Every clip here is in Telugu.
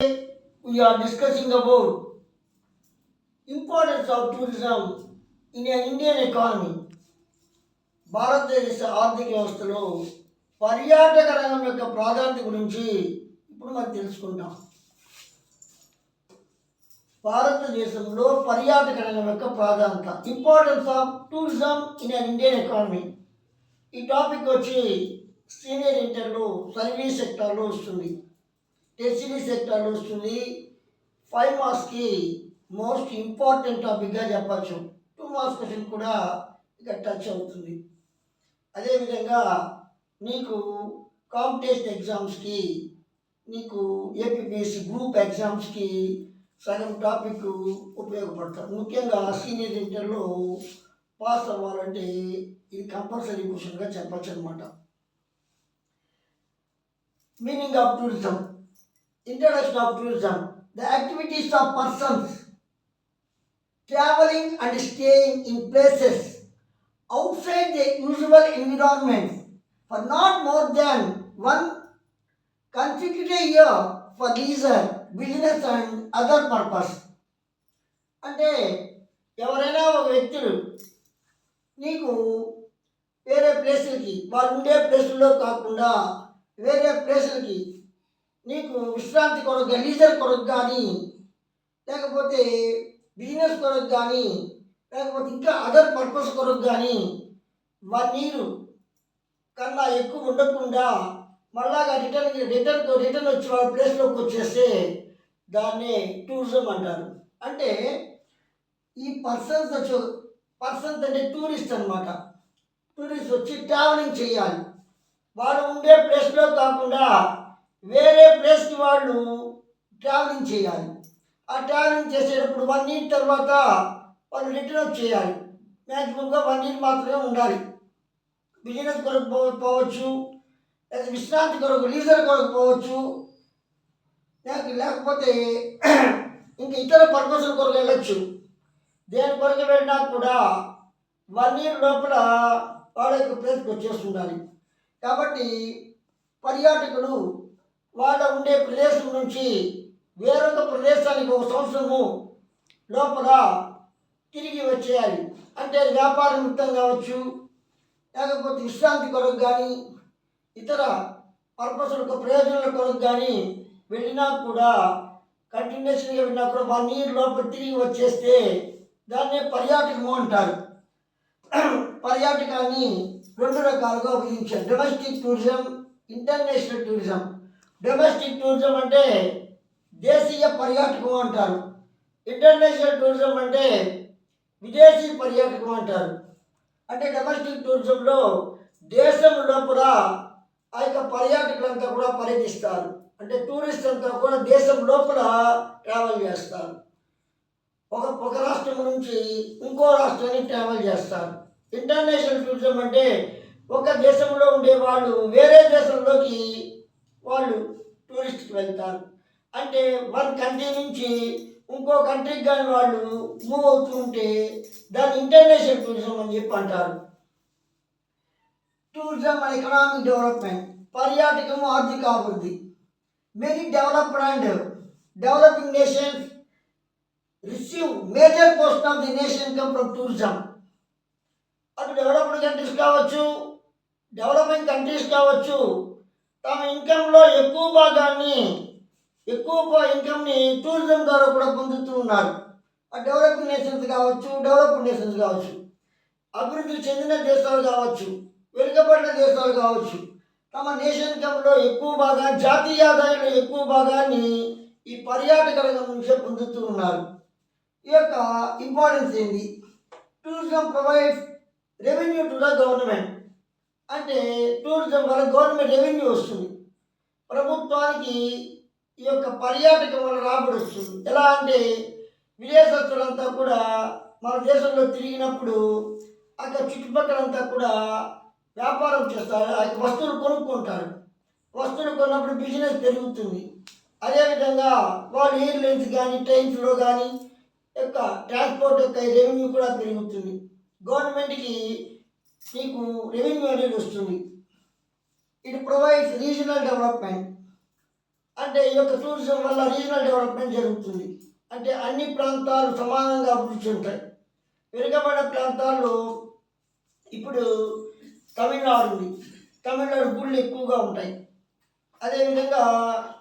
we are discussing about importance of tourism in an Indian economy. భారతదేశ ఆర్థిక వ్యవస్థలో పర్యాటక రంగం యొక్క ప్రాధాన్యత గురించి ఇప్పుడు మనం తెలుసుకుంటాం. భారతదేశంలో పర్యాటక రంగం యొక్క ప్రాధాన్యత importance of tourism in an Indian economy ఈ టాపిక్ వచ్చి సీనియర్ ఇంటర్లో సర్వీస్ సెక్టార్లో వస్తుంది. టెర్సిరీ సెక్టార్లో వస్తుంది ఫైవ్ మార్క్స్కి మోస్ట్ ఇంపార్టెంట్ టాపిక్గా చెప్పచ్చు. టూ మార్క్స్ క్వశ్చన్ కూడా ఇక టచ్ అవుతుంది. అదేవిధంగా నీకు కాంపిటేషన్ ఎగ్జామ్స్కి నీకు ఏపీపీఎస్సీ గ్రూప్ ఎగ్జామ్స్కి సగం టాపిక్ ఉపయోగపడతారు ముఖ్యంగా సీనియర్ ఇంటర్లో పాస్ అవ్వాలంటే ఇది కంపల్సరీ క్వశ్చన్గా చెప్పచ్చు అనమాట meaning of tourism. Introduction of tourism the activities of persons travelling and staying in places outside the usual environment for not more than one consecutive year for leisure, business and other purpose. అంటే ఎవరైనా ఒక వ్యక్తులు నీకు వేరే ప్లేసులకి వాళ్ళు ఉండే ప్లేసుల్లో కాకుండా వేరే ప్లేసులకి నీకు విశ్రాంతి కొరకు లీజర్ కొరకు కానీ లేకపోతే బిజినెస్ కొరకు కానీ లేకపోతే ఇంకా అదర్ పర్పస్ కొరకు కానీ వారి నీరు కన్నా ఎక్కువ ఉండకుండా మళ్ళాగా రిటర్న్ రిటర్న్ రిటర్న్ వచ్చి వాళ్ళ ప్లేస్లోకి వచ్చేస్తే దాన్ని టూరిజం అంటారు. అంటే ఈ పర్సన్స్ వచ్చి పర్సన్స్ అంటే టూరిస్ట్ అన్నమాట. టూరిస్ట్ వచ్చి ట్రావెలింగ్ చేయాలి. వాళ్ళు ఉండే ప్లేస్లో కాకుండా వేరే ప్లేస్కి వాళ్ళు ట్రావెలింగ్ చేయాలి. ఆ ట్రావెలింగ్ చేసేటప్పుడు వన్ ఇయర్ తర్వాత వాళ్ళు రిటర్న్ చేయాలి. మ్యాక్సిమంగా వన్ ఇయర్ మాత్రమే ఉండాలి. బిజినెస్ కొరకు పోవచ్చు. లేదా విశ్రాంతి కొరకు లీజర్ కొరకు పోవచ్చు. లేకపోతే ఇంకా ఇతర పర్పస్ల కొరకు వెళ్ళచ్చు. దేని కొరకు వెళ్ళినా కూడా వన్ ఇయర్ లోపల వాళ్ళ యొక్క ప్లేస్కి వచ్చేస్తుండాలి. కాబట్టి పర్యాటకులు వాళ్ళ ఉండే ప్రదేశం నుంచి వేరొక ప్రదేశానికి ఒక సంవత్సరము లోపల తిరిగి వచ్చేయాలి. అంటే వ్యాపార నిమిత్తం కావచ్చు లేకపోతే విశ్రాంతి కొరకు కానీ ఇతర పర్పస్లకు ప్రయోజనాల కొరకు కానీ వెళ్ళినా కూడా కంటిన్యూషన్గా వెళ్ళినా కూడా వన్ నీరు లోపల తిరిగి వచ్చేస్తే దాన్నే పర్యాటకము అంటారు. పర్యాటకాన్ని రెండు రకాలుగా ఉపయోగించారు. Domestic tourism international tourism domestic tourism అంటే దేశీయ పర్యాటకం అంటారు. ఇంటర్నేషనల్ టూరిజం అంటే విదేశీ పర్యాటకం అంటారు. అంటే డొమెస్టిక్ టూరిజంలో దేశం లోపల ఆ యొక్క పర్యాటకులంతా కూడా పర్యటిస్తారు. అంటే టూరిస్ట్ అంతా కూడా దేశం లోపల ట్రావెల్ చేస్తారు. ఒక ఒక రాష్ట్రం నుంచి ఇంకో రాష్ట్రానికి ట్రావెల్ చేస్తారు. ఇంటర్నేషనల్ టూరిజం అంటే ఒక దేశంలో ఉండే వాళ్ళు వేరే దేశంలోకి వాళ్ళు టూరిస్ట్కి వెళ్తారు. అంటే వన్ కంట్రీ నుంచి ఇంకో కంట్రీకి కానీ వాళ్ళు మూవ్ అవుతూ ఉంటే దాన్ని ఇంటర్నేషనల్ టూరిజం అని చెప్పి అంటారు. టూరిజం అండ్ ఎకనామిక్ డెవలప్మెంట్ పర్యాటకము ఆర్థిక అభివృద్ధి. Many developed and developing nations receive major portion of the nation come from tourism అటు డెవలప్డ్ కంట్రీస్ కావచ్చు డెవలపింగ్ కంట్రీస్ కావచ్చు తమ ఇన్కంలో ఎక్కువ భాగాన్ని ఎక్కువ ఇన్కమ్ని టూరిజం ద్వారా కూడా పొందుతూ ఉన్నారు. ఆ డెవలపింగ్ నేషన్స్ కావచ్చు డెవలప్డ్ నేషన్స్ కావచ్చు అభివృద్ధి చెందిన దేశాలు కావచ్చు వెనుకబడిన దేశాలు కావచ్చు తమ నేషన్ ఇన్కంలో ఎక్కువ భాగాన్ని జాతీయ ఆదాయంలో ఎక్కువ భాగాన్ని ఈ పర్యాటక రంగం నుంచే పొందుతూ ఉన్నారు. ఈ యొక్క ఇంపార్టెన్స్ ఏంది? Tourism provides revenue to the government అంటే టూరిజం వల్ల గవర్నమెంట్ రెవెన్యూ వస్తుంది. ప్రభుత్వానికి ఈ యొక్క పర్యాటకం వల్ల రాబడి వస్తుంది. ఎలా అంటే విదేశస్తులంతా కూడా మన దేశంలో తిరిగినప్పుడు అక్కడ చుట్టుపక్కలంతా కూడా వ్యాపారం చేస్తారు. ఆ వస్తువులు కొనుక్కుంటారు. వస్తువులు కొన్నప్పుడు బిజినెస్ పెరుగుతుంది. అదేవిధంగా వాళ్ళు ఎయిర్లైన్స్ కానీ ట్రైన్స్లో కానీ యొక్క ట్రాన్స్పోర్ట్ యొక్క రెవెన్యూ కూడా పెరుగుతుంది. గవర్నమెంట్కి మీకు రెవెన్యూ అనేది వస్తుంది. ఇట్ ప్రొవైడ్స్ రీజనల్ డెవలప్మెంట్ అంటే ఈ యొక్క టూరిజం వల్ల రీజనల్ డెవలప్మెంట్ జరుగుతుంది. అంటే అన్ని ప్రాంతాలు సమానంగా అభివృద్ధి చెందుతాయి. వెనుకబడిన ప్రాంతాల్లో ఇప్పుడు తమిళనాడు ఉంది తమిళనాడు గుళ్ళు ఎక్కువగా ఉంటాయి. అదేవిధంగా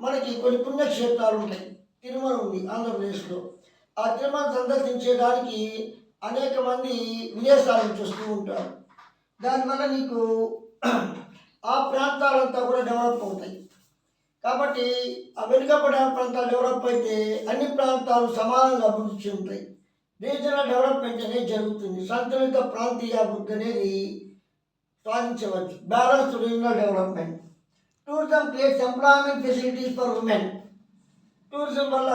మనకి కొన్ని పుణ్యక్షేత్రాలు ఉంటాయి. తిరుమల ఉంది ఆంధ్రప్రదేశ్లో. ఆ తిరుమల సందర్శించేదానికి అనేక మంది విదేశాల నుంచి వస్తూ ఉంటారు. దానివల్ల నీకు ఆ ప్రాంతాలంతా కూడా డెవలప్ అవుతాయి. కాబట్టి ఆ వెనుకబడిన ప్రాంతాలు డెవలప్ అయితే అన్ని ప్రాంతాలు సమానంగా అభివృద్ధి చెందుతాయి. రీజనల్ డెవలప్మెంట్ అనేది జరుగుతుంది. సంతులిత ప్రాంతీయ అభివృద్ధి అనేది సాధించవచ్చు. Balance regional development tourism creates employment facilities for women tourism వల్ల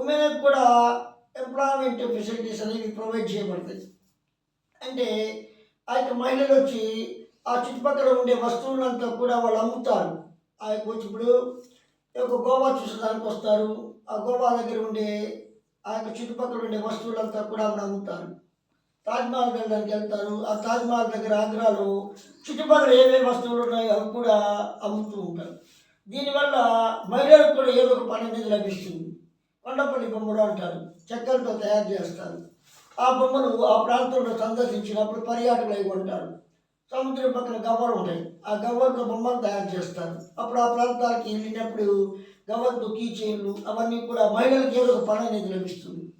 ఉమెన్కి కూడా ఎంప్లాయ్మెంట్ ఫెసిలిటీస్ అనేవి ప్రొవైడ్ చేయబడతాయి. అంటే ఆ యొక్క మహిళలు వచ్చి ఆ చుట్టుపక్కల ఉండే వస్తువులంతా కూడా వాళ్ళు అమ్ముతారు. ఆ యొక్క వచ్చి ఇప్పుడు ఈ యొక్క గోవా చూసేదానికి వస్తారు. ఆ గోవా దగ్గర ఉండే ఆ యొక్క చుట్టుపక్కల ఉండే వస్తువులంతా కూడా ఆవిడ అమ్ముతారు. తాజ్మహల్ వెళ్ళడానికి వెళ్తారు. ఆ తాజ్మహల్ దగ్గర ఆగ్రాలో చుట్టుపక్కల ఏమేమి వస్తువులు ఉన్నాయో అవి కూడా అమ్ముతూ ఉంటారు. దీనివల్ల మహిళలకు కూడా ఏదో ఒక పని అనేది లభిస్తుంది. కొండపల్లి బొమ్మలు అంటారు. చక్కెరతో తయారు చేస్తారు. ఆ బొమ్మను ఆ ప్రాంతంలో సందర్శించినప్పుడు పర్యాటకులు అయి ఉంటారు. సముద్రం పక్కన గవ్వలు ఉంటాయి. ఆ గవ్వలతో బొమ్మలు తయారు చేస్తారు. అప్పుడు ఆ ప్రాంతానికి వెళ్ళినప్పుడు గవ్వలతో కీచైన్లు అవన్నీ కూడా మహిళలకు ఏదో ఒక పని అనేది లభిస్తుంది.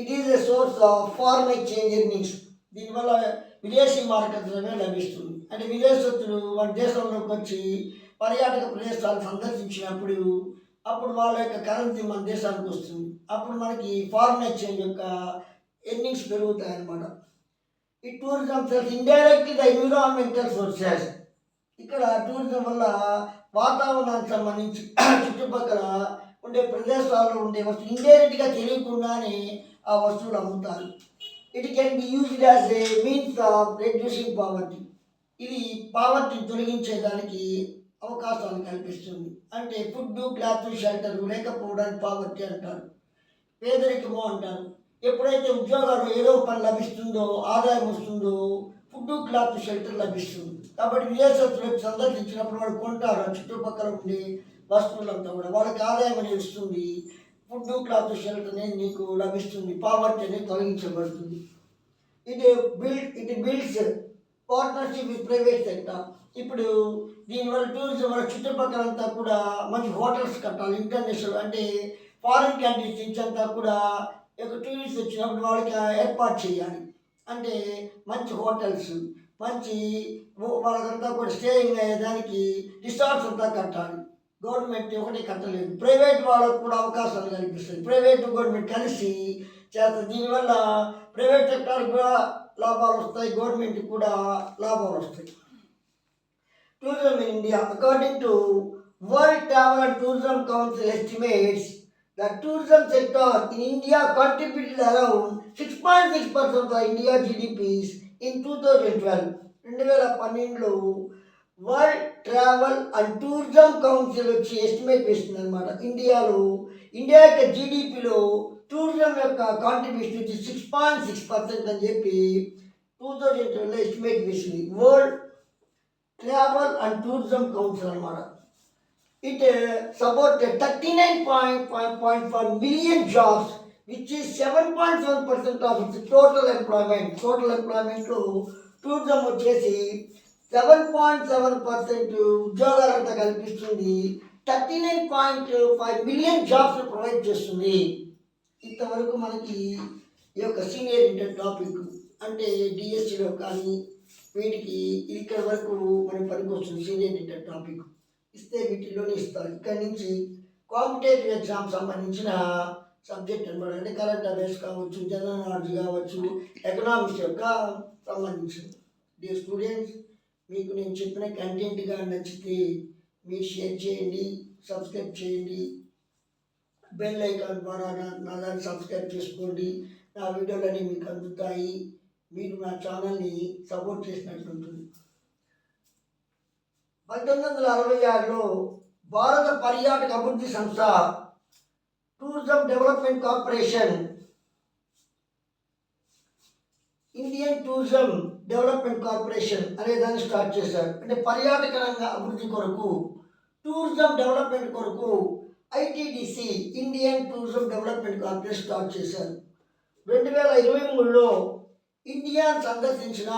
It is a source of foreign exchange earnings దీనివల్ల విదేశీ మార్కెట్లోనే లభిస్తుంది. అంటే విదేశస్తులు మన దేశంలోకి వచ్చి పర్యాటక ప్రదేశాలు సందర్శించినప్పుడు అప్పుడు వాళ్ళ యొక్క కరెన్సీ మన దేశానికి వస్తుంది. అప్పుడు మనకి ఫారిన్ ఎక్స్చేంజ్ యొక్క ఎర్నింగ్స్ పెరుగుతాయి అన్నమాట ఈ tourism sells indirectly the environmental sources ఇక్కడ టూరిజం వల్ల వాతావరణానికి సంబంధించి చుట్టుపక్కల ఉండే ప్రదేశాల్లో ఉండే వస్తువులు ఇండైరెక్ట్గా తెలియకుండానే ఆ వస్తువులు అమ్ముతారు. It can be used as a means of reducing poverty ఇది పావర్టీ తొలగించేదానికి అవకాశాలు కల్పిస్తుంది. అంటే ఫుడ్ క్లాత్ షెల్టర్ లేకపోవడానికి పావర్టీ అంటారు. పేదరికము అంటారు. ఎప్పుడైతే ఉద్యోగాలు ఏదో పని లభిస్తుందో ఆదాయం వస్తుందో ఫుడ్ క్లాత్ షెల్టర్ లభిస్తుంది. కాబట్టి విదేశస్తులకు సందర్శించినప్పుడు వాళ్ళు కొంటారు. చుట్టుపక్కల ఉండే వస్తువులంతా కూడా వాళ్ళకి ఆదాయం అనేది వస్తుంది. ఫుడ్ క్లాత్ షెల్టర్ అనేది నీకు లభిస్తుంది. పావర్టీ అనేది తొలగించబడుతుంది. ఇది బిల్డ్ ఇది builds partnership with private sector. ఇప్పుడు దీనివల్ల టూరిజం వల్ల చుట్టుపక్కలంతా కూడా మంచి హోటల్స్ కట్టాలి. ఇంటర్నేషనల్ అంటే ఫారిన్ కంట్రీస్ నుంచి అంతా కూడా ఒక టూరిస్ట్ వచ్చినప్పుడు వాళ్ళకి ఏర్పాటు చేయాలి. అంటే మంచి హోటల్స్ మంచి వాళ్ళకంతా కూడా స్టేయింగ్ అయ్యేదానికి రిసార్ట్స్ అంతా కట్టాలి. గవర్నమెంట్ ఒకటి కట్టలేదు. ప్రైవేట్ వాళ్ళకు కూడా అవకాశాలు కల్పిస్తుంది. ప్రైవేట్ గవర్నమెంట్ కలిసి చేస్తారు దీనివల్ల ప్రైవేట్ సెక్టర్ కూడా లాభాలు వస్తాయి. గవర్నమెంట్కి కూడా లాభాలు వస్తాయి. Tourism in India according to World Travel and Tourism Council estimates the tourism sector in India contributed around six point six percent of India GDPs in two రెండు వేల పన్నెండులో World Travel and Tourism Council వచ్చి ఎస్టిమేట్ వేస్తుంది అనమాట ఇండియాలో ఇండియా యొక్క జీడిపిలో టూరిజం యొక్క కాంట్రిబ్యూషన్ వచ్చి సిక్స్ పాయింట్ సిక్స్ పర్సెంట్ అని చెప్పి టూ థౌజండ్ ట్వెల్వ్లో ఎస్టిమేట్ వేసింది. World Travel and Tourism Council అనమాట it supported thirty nine point point five million jobs which is seven point seven percent of its total employment total ఎంప్లాయ్మెంట్లో tourism వచ్చేసి సెవెన్ పాయింట్ సెవెన్ పర్సెంట్ ఉద్యోగాలంతా కల్పిస్తుంది. Thirty nine point five million jobs provide చేస్తుంది. ఇంతవరకు మనకి ఈ యొక్క సీనియర్ ఇంటర్ టాపిక్ అంటే డిఎస్సిలో కానీ వీటికి ఇక్కడ వరకు మనకి పనికి వస్తుంది సీనియర్ ఇంటర్ టాపిక్ ఇస్తే వీటిలోనే ఇస్తారు. ఇక్కడి నుంచి కాంపిటేటివ్ ఎగ్జామ్ సంబంధించిన సబ్జెక్ట్ అనమాట. అంటే కరెంట్ అఫైర్స్ కావచ్చు జనరల్ నాలెడ్జ్ కావచ్చు ఎకనామిక్స్ యొక్క సంబంధించింది డియర్ స్టూడెంట్స్ మీకు నేను చెప్పిన కంటెంట్గా నచ్చితే మీరు షేర్ చేయండి సబ్స్క్రైబ్ చేయండి. బెల్ ఐకాన్ ద్వారా నా దాన్ని సబ్స్క్రైబ్ చేసుకోండి. నా వీడియోలన్నీ మీకు అందుతాయి. మీరు నా ఛానల్ని సపోర్ట్ చేసినట్లు ఉంటుంది పంతొమ్మిది వందల అరవై ఆరులో భారత పర్యాటక అభివృద్ధి సంస్థ tourism development corporation Indian tourism development corporation అనే దాన్ని స్టార్ట్ చేశారు. అంటే పర్యాటక రంగ అభివృద్ధి కొరకు టూరిజం డెవలప్మెంట్ కొరకు ITDC Indian tourism development corporation start చేశారు. రెండు వేల ఇరవై మూడులో ఇండియా సందర్శించిన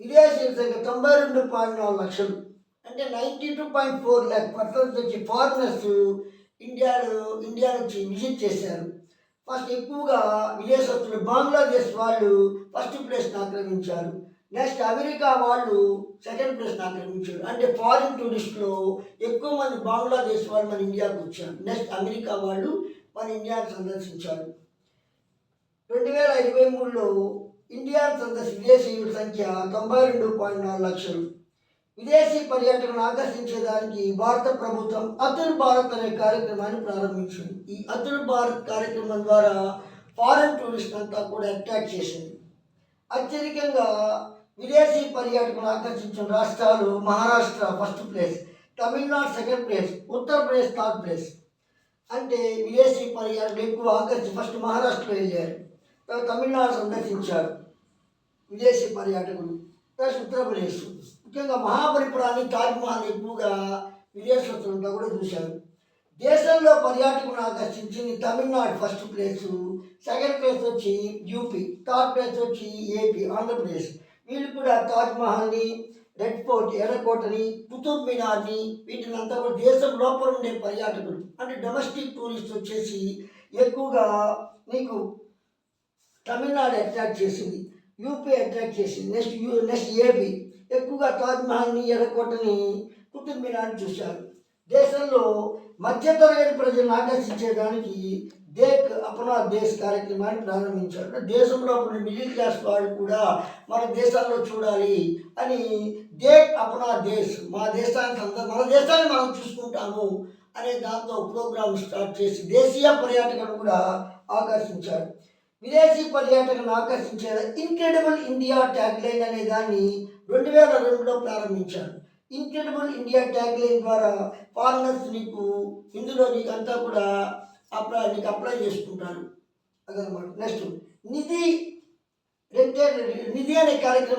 విదేశీయుల సంఖ్య తొంభై రెండు పాయింట్ నాలుగు లక్షలు. అంటే ninety two point four lakh persons వచ్చి ఫారినర్స్ ఇండియాలో ఇండియా నుంచి విజిట్ చేశారు. ఫస్ట్ ఎక్కువగా విదేశస్తులు బంగ్లాదేశ్ వాళ్ళు ఫస్ట్ ప్లేస్ని ఆక్రమించారు. నెక్స్ట్ అమెరికా వాళ్ళు సెకండ్ ప్లేస్ని ఆక్రమించారు. అంటే ఫారిన్ టూరిస్టులు ఎక్కువ మంది బంగ్లాదేశ్ వాళ్ళు మన ఇండియాకు వచ్చారు. నెక్స్ట్ అమెరికా వాళ్ళు మన ఇండియాను సందర్శించారు. రెండు వేల ఇరవై మూడులో ఇండియాను సందర్శి విదేశీయుల సంఖ్య తొంభై రెండు పాయింట్ నాలుగు లక్షలు. విదేశీ పర్యటనను ఆకర్షించేదానికి భారత ప్రభుత్వం అతుల్ భారత్ అనే కార్యక్రమాన్ని ప్రారంభించింది. ఈ అతుల్ భారత్ కార్యక్రమం ద్వారా ఫారెన్ టూరిస్ట్ అంతా కూడా అట్రాక్ట్ చేసింది. అత్యధికంగా విదేశీ పర్యాటకులు ఆకర్షించిన రాష్ట్రాలు Maharashtra first place Tamil Nadu second place Uttar Pradesh third place అంటే విదేశీ పర్యాటకులు ఎక్కువ ఆకర్షి ఫస్ట్ మహారాష్ట్రలో వెళ్ళారు. తర్వాత తమిళనాడు సందర్శించారు. విదేశీ పర్యాటకులు ప్లస్ ఉత్తరప్రదేశ్. ముఖ్యంగా మహాబలిపురాన్ని తాజ్మహల్ ఎక్కువగా విదేశస్తులంతా కూడా చూశారు. దేశంలో పర్యాటకులను ఆకర్షించింది Tamil Nadu first place second place వచ్చి యూపీ థర్డ్ ప్లేస్ వచ్చి ఏపీ ఆంధ్రప్రదేశ్. వీళ్ళు కూడా తాజ్మహల్ని రెడ్ ఫోర్ట్ ఎర్రకోటని కుతుబ్ మినార్ని వీటిని అంతా కూడా దేశం లోపల ఉండే పర్యాటకులు. అంటే డొమెస్టిక్ టూరిస్ట్ వచ్చేసి ఎక్కువగా నీకు తమిళనాడు అట్రాక్ట్ చేసింది యూపీ అట్రాక్ట్ చేసింది నెక్స్ట్ యూ నెక్స్ట్ ఏపీ. ఎక్కువగా తాజ్మహల్ని ఎర్రకోటని కుతుబ్ మినార్ని చూశారు. దేశంలో మధ్యతరగతి ప్రజలను ఆకర్షించేదానికి దేక్ అపనా దేశ్ కార్యక్రమాన్ని ప్రారంభించారు. దేశంలో ఉన్న మిడిల్ క్లాస్ వాళ్ళు కూడా మన దేశాల్లో చూడాలి అని దేక్ అపనా దేశ్ మా దేశానికి అంత మన దేశాన్ని మనం చూసుకుంటాము అనే దాంతో ప్రోగ్రామ్ స్టార్ట్ చేసి దేశీయ పర్యాటకులను కూడా ఆకర్షించారు. విదేశీ పర్యాటకులను ఆకర్షించే ఇన్క్రెడిబుల్ ఇండియా ట్యాగ్లైన్ అనే దాన్ని రెండు వేల రెండులో ప్రారంభించారు. ఇన్క్రెడిబుల్ ఇండియా ట్యాగ్ లైన్ ద్వారా ఫారినర్స్ నీకు ఇందులో నీకు అంతా కూడా అప్లై నీకు అప్లై చేసుకుంటారు. అదనమాట నెక్స్ట్ నిధి రెంటే నిధి అనే కార్యక్రమం